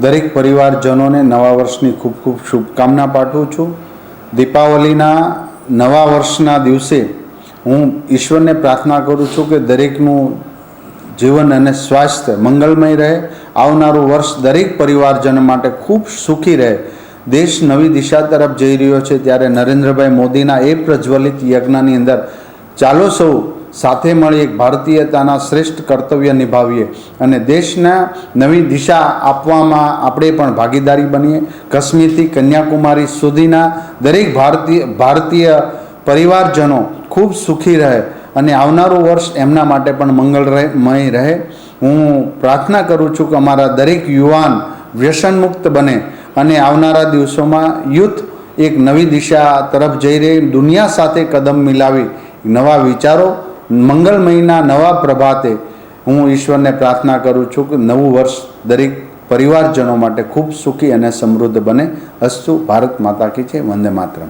દરેક પરિવારજનોને નવા વર્ષની ખૂબ ખૂબ શુભકામના પાઠવું છું. દીપાવલીના નવા વર્ષના દિવસે હું ઈશ્વરને પ્રાર્થના કરું છું કે દરેકનું જીવન અને સ્વાસ્થ્ય મંગલમય રહે. આવનારું વર્ષ દરેક પરિવારજન માટે ખૂબ સુખી રહે. દેશ નવી દિશા તરફ જઈ રહ્યો છે ત્યારે નરેન્દ્રભાઈ મોદીના એ પ્રજ્વલિત યજ્ઞની અંદર ચાલો સૌ સાથે મળી એક ભારતીયતાના શ્રેષ્ઠ કર્તવ્ય નિભાવીએ અને દેશના નવી દિશા આપવામાં આપણે પણ ભાગીદારી બનીએ. કાશ્મીરથી કન્યાકુમારી સુધીના દરેક ભારતીય ભારતીય પરિવારજનો ખૂબ સુખી રહે અને આવનારું વર્ષ એમના માટે પણ મંગળમય રહે. હું પ્રાર્થના કરું છું કે અમારા દરેક યુવાન વ્યસનમુક્ત બને અને આવનારા દિવસોમાં યુથ એક નવી દિશા તરફ જઈ રહી, દુનિયા સાથે કદમ મિલાવી. નવા વિચારો મંગલમયના નવા પ્રભાતે હું ઈશ્વરને પ્રાર્થના કરું છું કે નવું વર્ષ દરેક પરિવારજનો માટે ખૂબ સુખી અને સમૃદ્ધ બને. અસ્તુ ભારત માતા કી છે વંદે માતરમ.